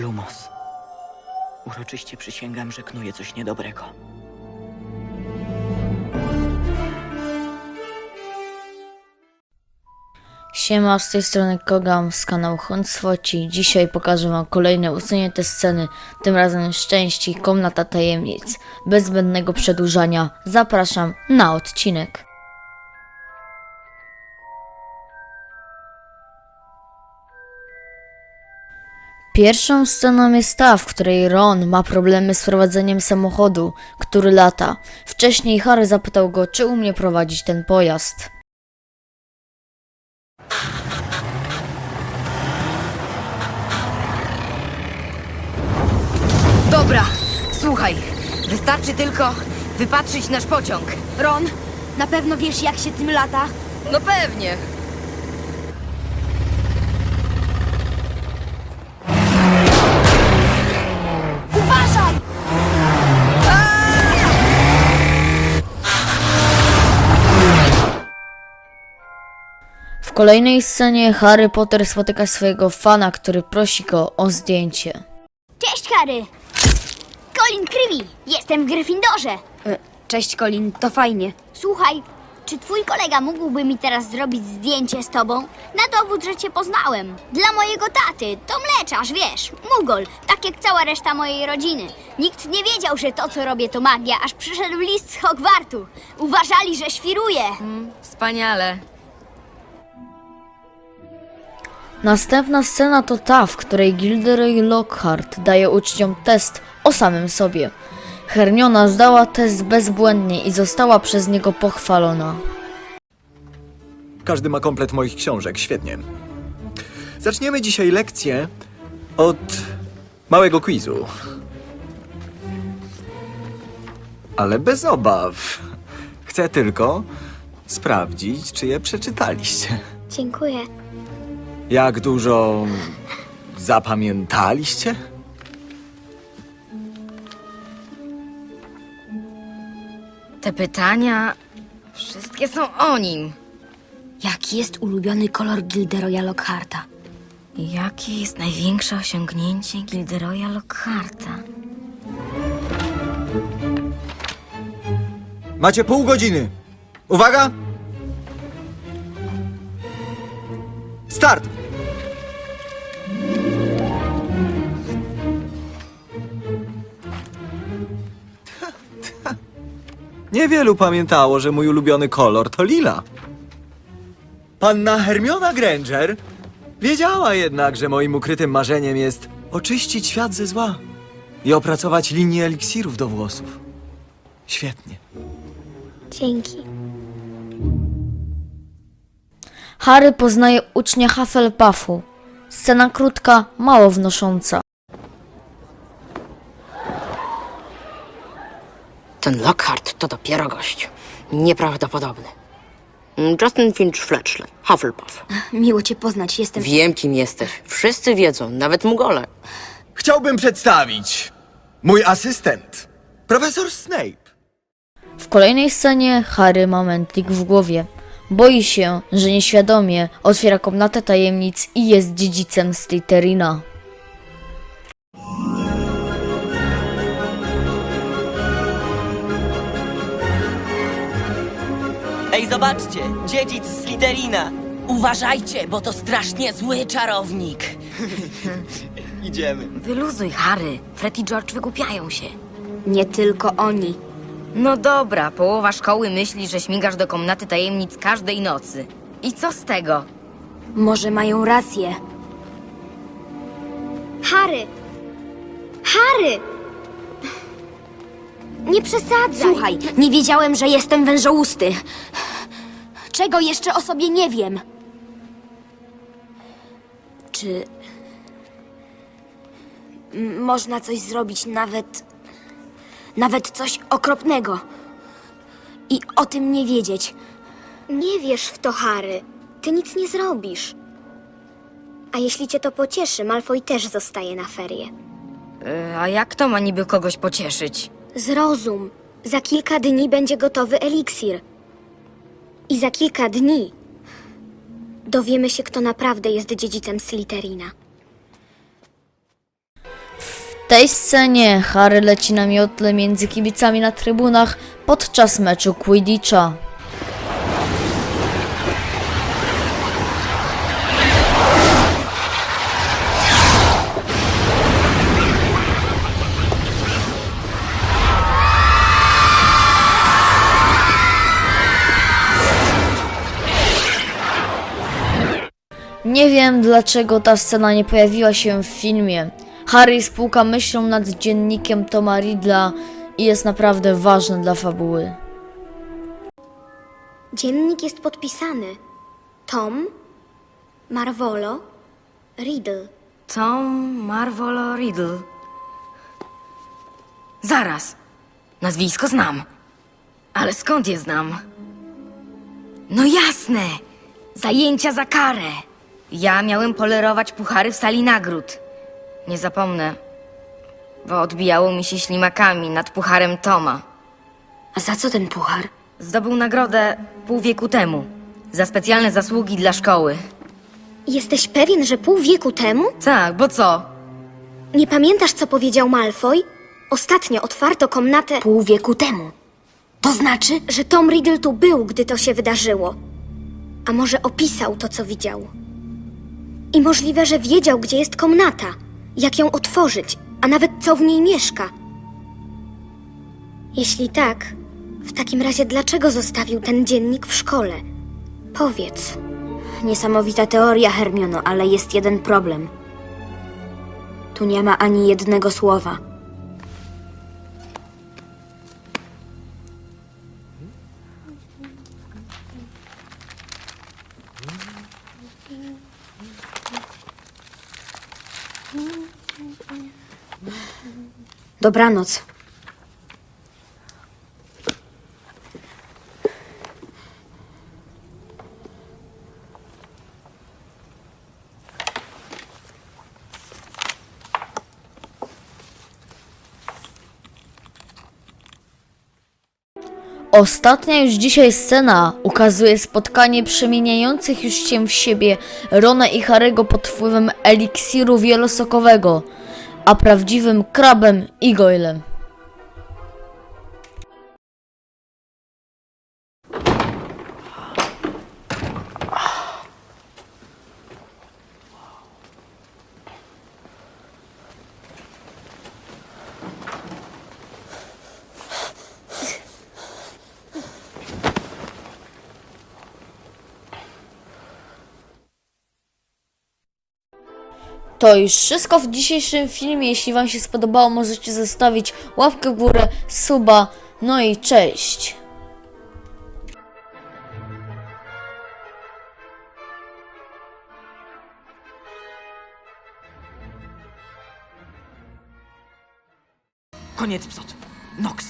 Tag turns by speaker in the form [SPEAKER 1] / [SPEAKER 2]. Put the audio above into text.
[SPEAKER 1] Lumos. Uroczyście przysięgam, że knuję coś niedobrego.
[SPEAKER 2] Siema, z tej strony Kogam z kanału Huncwoci. Dzisiaj pokażę wam kolejne usunięte sceny, tym razem z części Komnata Tajemnic. Bez zbędnego przedłużania zapraszam na odcinek. Pierwszą sceną jest ta, w której Ron ma problemy z prowadzeniem samochodu, który lata. Wcześniej Harry zapytał go, czy umie prowadzić ten pojazd.
[SPEAKER 3] Dobra, słuchaj. Wystarczy tylko wypatrzyć nasz pociąg.
[SPEAKER 4] Ron, na pewno wiesz, jak się tym lata?
[SPEAKER 3] No pewnie.
[SPEAKER 2] Kolejnej scenie Harry Potter spotyka swojego fana, który prosi go o zdjęcie.
[SPEAKER 4] Cześć, Harry! Colin Creevy, jestem w Gryffindorze.
[SPEAKER 5] Cześć Colin, to fajnie.
[SPEAKER 4] Słuchaj, czy twój kolega mógłby mi teraz zrobić zdjęcie z tobą? Na dowód, że cię poznałem. Dla mojego taty, to mleczarz, wiesz, Mugol, tak jak cała reszta mojej rodziny. Nikt nie wiedział, że to, co robię, to magia, aż przyszedł list z Hogwartu. Uważali, że świruję.
[SPEAKER 3] Wspaniale.
[SPEAKER 2] Następna scena to ta, w której Gilderoy Lockhart daje uczniom test o samym sobie. Hermiona zdała test bezbłędnie i została przez niego pochwalona.
[SPEAKER 6] Każdy ma komplet moich książek, świetnie. Zaczniemy dzisiaj lekcję od małego quizu. Ale bez obaw. Chcę tylko sprawdzić, czy je przeczytaliście.
[SPEAKER 4] Dziękuję.
[SPEAKER 6] Jak dużo zapamiętaliście?
[SPEAKER 3] Te pytania wszystkie są o nim.
[SPEAKER 5] Jaki jest ulubiony kolor Gilderoya Lockharta?
[SPEAKER 3] Jakie jest największe osiągnięcie Gilderoya Lockharta?
[SPEAKER 6] Macie pół godziny. Uwaga! Start! Niewielu pamiętało, że mój ulubiony kolor to lila. Panna Hermiona Granger wiedziała jednak, że moim ukrytym marzeniem jest oczyścić świat ze zła i opracować linię eliksirów do włosów. Świetnie.
[SPEAKER 4] Dzięki.
[SPEAKER 2] Harry poznaje ucznia Hufflepuffu. Scena krótka, mało wnosząca.
[SPEAKER 7] Ten Lockhart to dopiero gość. Nieprawdopodobny. Justin Finch Fletchley, Hufflepuff.
[SPEAKER 5] Miło cię poznać, jestem...
[SPEAKER 7] Wiem, kim jesteś. Wszyscy wiedzą, nawet Mugole.
[SPEAKER 6] Chciałbym przedstawić mój asystent, profesor Snape.
[SPEAKER 2] W kolejnej scenie Harry ma mętlik w głowie. Boi się, że nieświadomie otwiera komnatę tajemnic i jest dziedzicem Slytherina.
[SPEAKER 1] Zobaczcie! Dziedzic z Slytherina! Uważajcie, bo to strasznie zły czarownik! Idziemy.
[SPEAKER 3] Wyluzuj, Harry. Fred i George wygłupiają się.
[SPEAKER 5] Nie tylko oni.
[SPEAKER 3] No dobra, połowa szkoły myśli, że śmigasz do komnaty tajemnic każdej nocy. I co z tego?
[SPEAKER 5] Może mają rację.
[SPEAKER 4] Harry! Harry! Nie przesadzaj!
[SPEAKER 5] Słuchaj, nie wiedziałem, że jestem wężołusty.
[SPEAKER 4] Czego jeszcze o sobie nie wiem?
[SPEAKER 5] Czy... m- Można coś zrobić nawet... Nawet coś okropnego. I o tym nie wiedzieć.
[SPEAKER 4] Nie wiesz w to, Harry. Ty nic nie zrobisz. A jeśli cię to pocieszy, Malfoy też zostaje na ferie.
[SPEAKER 3] E, a jak to ma niby kogoś pocieszyć?
[SPEAKER 4] Zrozum. Za kilka dni będzie gotowy eliksir. I za kilka dni dowiemy się, kto naprawdę jest dziedzicem Slytherina.
[SPEAKER 2] tej scenie Harry leci na miotle między kibicami na trybunach podczas meczu Quidditcha. Nie wiem dlaczego ta scena nie pojawiła się w filmie. Harry spłuka myślą nad dziennikiem Toma Riddla i jest naprawdę ważny dla fabuły.
[SPEAKER 8] Dziennik jest podpisany. Tom, Marvolo, Riddle.
[SPEAKER 3] Tom Marvolo Riddle. Zaraz. Nazwisko znam. Ale skąd je znam? No jasne. Zajęcia za karę. Ja miałem polerować puchary w sali nagród. Nie zapomnę, bo odbijało mi się ślimakami nad pucharem Toma.
[SPEAKER 8] A za co ten puchar?
[SPEAKER 3] Zdobył nagrodę pół wieku temu za specjalne zasługi dla szkoły.
[SPEAKER 8] Jesteś pewien, że pół wieku temu?
[SPEAKER 3] Tak, bo co?
[SPEAKER 8] Nie pamiętasz, co powiedział Malfoy? Ostatnio otwarto komnatę pół wieku temu. To znaczy, że Tom Riddle tu był, gdy to się wydarzyło. A może opisał to, co widział. I możliwe, że wiedział, gdzie jest komnata, jak ją otworzyć, a nawet co w niej mieszka. Jeśli tak, w takim razie dlaczego zostawił ten dziennik w szkole? Powiedz. Niesamowita teoria, Hermiono, ale jest jeden problem. Tu nie ma ani jednego słowa. Dobranoc.
[SPEAKER 2] Ostatnia już dzisiaj scena ukazuje spotkanie przemieniających już się w siebie Rona i Harego pod wpływem eliksiru wielosokowego, a prawdziwym krabem i goylem. To już wszystko w dzisiejszym filmie. Jeśli Wam się spodobało, możecie zostawić łapkę w górę, suba, no i cześć.
[SPEAKER 9] Koniec psot. Nox,